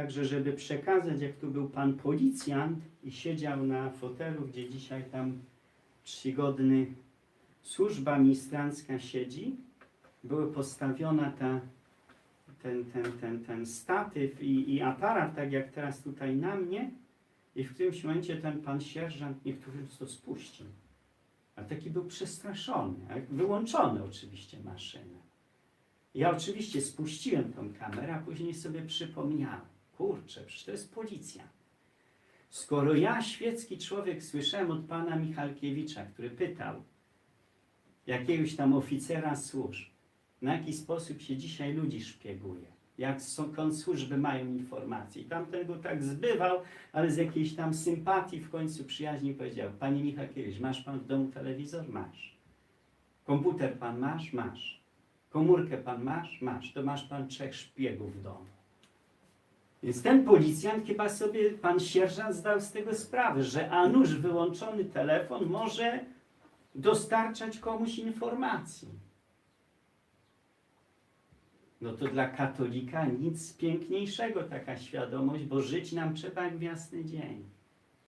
Także, żeby przekazać, jak tu był pan policjant i siedział na fotelu, gdzie dzisiaj tam czcigodny służba ministrancka siedzi, była postawiona ta, ten, ten, ten, ten statyw i, i aparat, tak jak teraz tutaj na mnie, i w którymś momencie ten pan sierżant niektórym to spuścił. A taki był przestraszony, wyłączony oczywiście maszynę. Ja oczywiście spuściłem tą kamerę, a później sobie przypomniałem. Kurczę, przecież to jest policja. Skoro ja, świecki człowiek, słyszałem od pana Michalkiewicza, który pytał jakiegoś tam oficera służb, na jaki sposób się dzisiaj ludzi szpieguje, jak skąd służby mają informacje. I tamten go tak zbywał, ale z jakiejś tam sympatii w końcu przyjaźni powiedział, panie Michalkiewicz, masz pan w domu telewizor? Masz. Komputer pan masz? Masz. Komórkę pan masz? Masz. To masz pan trzech szpiegów w domu. Więc ten policjant chyba sobie, pan sierżant zdał z tego sprawę, że a nuż wyłączony telefon może dostarczać komuś informacji. No to dla katolika nic piękniejszego taka świadomość, bo żyć nam trzeba jak w jasny dzień.